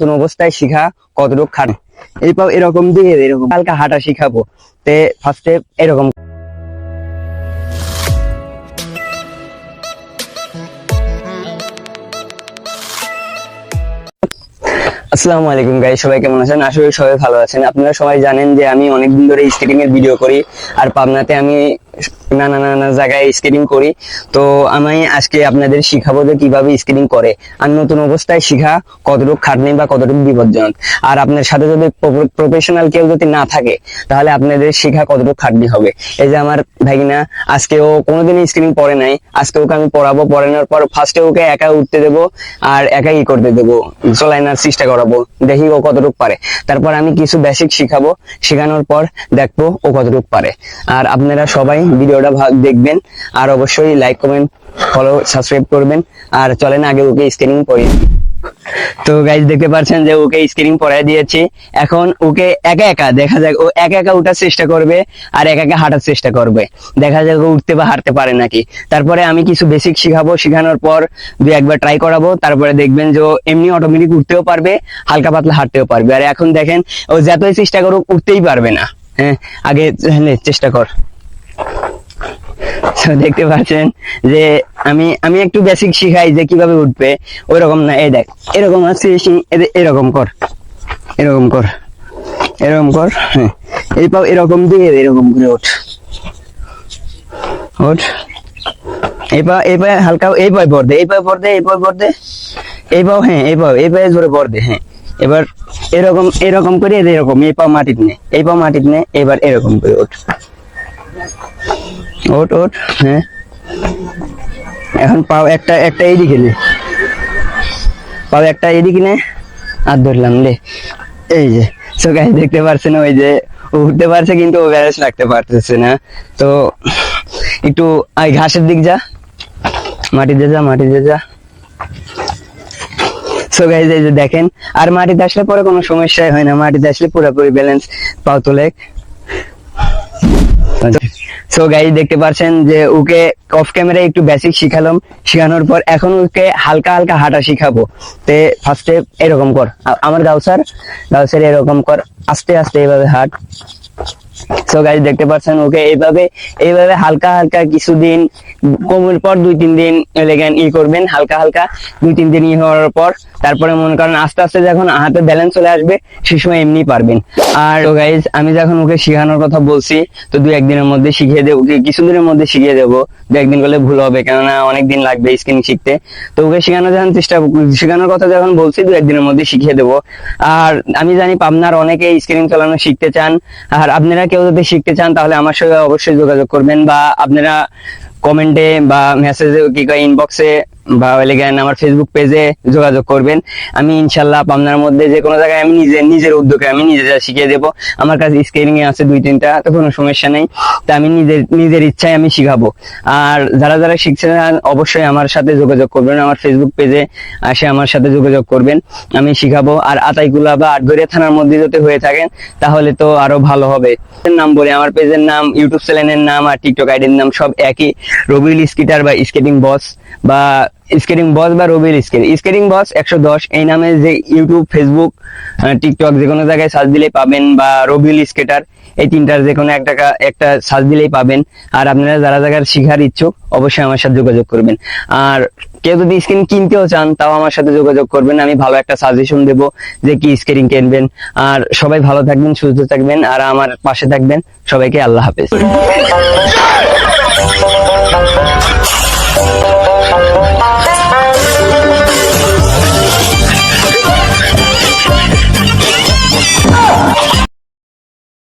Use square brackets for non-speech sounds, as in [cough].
নতুন অবস্থায় শিখা কতটুকু খান এই পাও এরকম দিয়ে এরকম হালকা হাঁটা শিখাবো। তে ফার্স্টে এরকম। আসসালামু আলাইকুম গাই সবাই কেমন আছেন? আশা করি সবাই ভালো আছেন। আপনারা সবাই জানেন যে আমি অনেকদিন ধরে স্কেটিং এর ভিডিও করি। আর পাবনাতে আমি নানা নানা জায়গায় স্কেটিং করি। তো আমি আজকে আপনাদের শিখাবো যে কীভাবে স্কেটিং করে। আর নতুন অবস্থায় শিখা কতটুকু খাটনি বা কতটুকু বিপজ্জনক। আর আপনার সাথে যদি প্রফেশনাল কেউ যদি না থাকে, তাহলে আপনাদের শিখা কতটুকু খাটনি হবে। এই যে আমার ভাগিনা, আজকে ও কোনোদিন পড়ে নাই। আজকে ওকে আমি পড়াবো পড়ানোর পর ফার্স্টে ওকে একা উঠতে দেবো আর একাই করতে দেবো। চলাইনার চেষ্টা করাবো, দেখি ও কতটুকু পারে। তারপর আমি কিছু বেসিক শিখাবো, শেখানোর পর দেখব ও কতটুকু পারে। আর আপনারা সবাই ভিডিওটা দেখবেন, আর অবশ্যই লাইক কমেন্ট ফলো সাবস্ক্রাইব করবেন, আর চলেন আগে ওকে স্ক্রিনিং করি তো গাইজ দেখতে পাচ্ছেন যে ওকে স্ক্রিনিং পড়ায় দিয়েছি। এখন ওকে একা একা, দেখা যাক, ও একা একা উঠার চেষ্টা করবে, আর একা একা হাঁটার চেষ্টা করবে। দেখা যাক উঠতে বা হাঁটতে পারে নাকি। তারপরে আমি কিছু বেসিক শিখাবো। শেখানোর পর দুই একবার ট্রাই করাবো। তারপরে দেখবেন যে ও এমনি অটোমেটিক উঠতেও পারবে, হালকা পাতলা হাঁটতেও পারবে। আর এখন দেখেন, ও যতই চেষ্টা করুক, উঠতেই পারবে না। হ্যাঁ আগে চেষ্টা কর। [laughs] দেখতে পাচ্ছেন যে আমি আমি একটু বেসিক শিখাই যে কীভাবে উঠবে। ওই রকম না, এই দেখ, এরকম আছে এরকম কর এরকম কর এরকম কর হ্যাঁ এই পাও এরকম দিয়ে এরকম করে ওঠ। ওঠ। এই পা, এই পায়ে হালকা, এই পায়ে দে, এই পায়ে দে, এই পায়ে দে, এই পাও হ্যাঁ এই পাও, এই পায়ে জোরে হ্যাঁ। এবার এরকম এরকম করে এরকম, এই পা মাটিতে নে, এই পা মাটিতে নে, এবার এরকম করে ওঠ। ওঠ ওঠ হ্যাঁ। এখন পাও একটা একটা এইদিকে নে। পাও একটা এইদিকে নে। আর ধরলাম লে এই যে সো গাইস দেখতে পারছেন ওই যে উঠতে পারছে কিন্তু ও ব্যালেন্স রাখতে পারতেছে না। তো একটু আই ঘাসের দিক যা। মাটিতে যা মাটিতে যা। সো গাইজ এই যে দেখেন, আর মাটিতে আসলে পরে কোনো সমস্যাই হয় না। মাটিতে আসলে পুরোপুরি ব্যালেন্স পাও তোলে সো গাই দেখতে পারছেন যে ওকে অফ ক্যামেরায় একটু বেসিক শিখালাম। শিখানোর পর এখন ওকে হালকা হালকা হাঁটা শিখাবো। তে ফার্স্টে এরকম কর। আমার গাউসার গাউসার এরকম কর। আস্তে আস্তে এভাবে হাঁট। সো গাইজ দেখতে পাচ্ছেন ওকে এইভাবে এইভাবে হালকা হালকা কিছুদিন কমের পর দুই তিন দিন লেগেন ই করবেন, হালকা হালকা দুই তিন দিন ই হওয়ার পর, তারপরে মনে করেন আস্তে আস্তে যখন হাতে ব্যালেন্স চলে আসবে, সে সময় এমনি পারবেন। আর তো গাইজ আমি যখন ওকে শেখানোর কথা বলছি, তো দু একদিনের মধ্যে শিখিয়ে দেবো কিছুদিনের মধ্যে শিখিয়ে দেবো, দু একদিন করলে ভুল হবে, কেননা অনেক দিন লাগবে স্কিন শিখতে। তো ওকে শেখানো যখন চেষ্টা, শেখানোর কথা যখন বলছি, দু একদিনের মধ্যে শিখিয়ে দেবো। আর আমি জানি পাবনার অনেকে স্ক্রিন চালানো শিখতে চান। আর আপনারা কেউ যদি শিখতে চান, তাহলে আমার সঙ্গে অবশ্যই যোগাযোগ করবেন বা আপনারা কমেন্টে বা মেসেজে কি ইনবক্সে বা লেগেন আমার ফেসবুক পেজে যোগাযোগ করবেন। আমি ইনশাল্লাহ আপনার মধ্যে যে কোনো জায়গায় আমি নিজে, নিজের উদ্যোগে আমি নিজে যা শিখিয়ে দেবো। আমার কাছে স্কেলিং এ আছে দুই, তিনটা, তো কোনো সমস্যা নেই। তা আমি নিজের নিজের ইচ্ছায় আমি শিখাবো। আর যারা যারা শিখতে চান অবশ্যই আমার সাথে যোগাযোগ করবেন। আমার ফেসবুক পেজে আসে আমার সাথে যোগাযোগ করবেন। আমি শিখাবো। আর আতাইকুলা বা আটগড়িয়া থানার মধ্যে যদি হয়ে থাকেন, তাহলে তো আরও ভালো হবে। নাম বলে, আমার পেজের নাম ইউটিউব চ্যানেলের নাম আর টিকটক আইডির নাম সব একই। রবিউল স্কিটার বা স্কেটিং বস বা স্কেটিং বস বা রবিল স্কেট স্কেটিং বস একশো দশ, এই নামে যে ইউটিউব ফেসবুক টিকটক যে কোনো জায়গায় সার্চ দিলেই পাবেন বা রবিল স্কেটার এই তিনটার যে কোনো একটা একটা সার্চ দিলেই পাবেন। আর আপনারা যারা জায়গার শিখার ইচ্ছুক, অবশ্যই আমার সাথে যোগাযোগ করবেন। আর কেউ যদি স্ক্রিন কিনতেও চান, তাও আমার সাথে যোগাযোগ করবেন। আমি ভালো একটা সাজেশন দেব যে কি স্ক্রিন কিনবেন। আর সবাই ভালো থাকবেন, সুস্থ থাকবেন, আর আমার পাশে থাকবেন। সবাইকে আল্লাহ হাফেজ।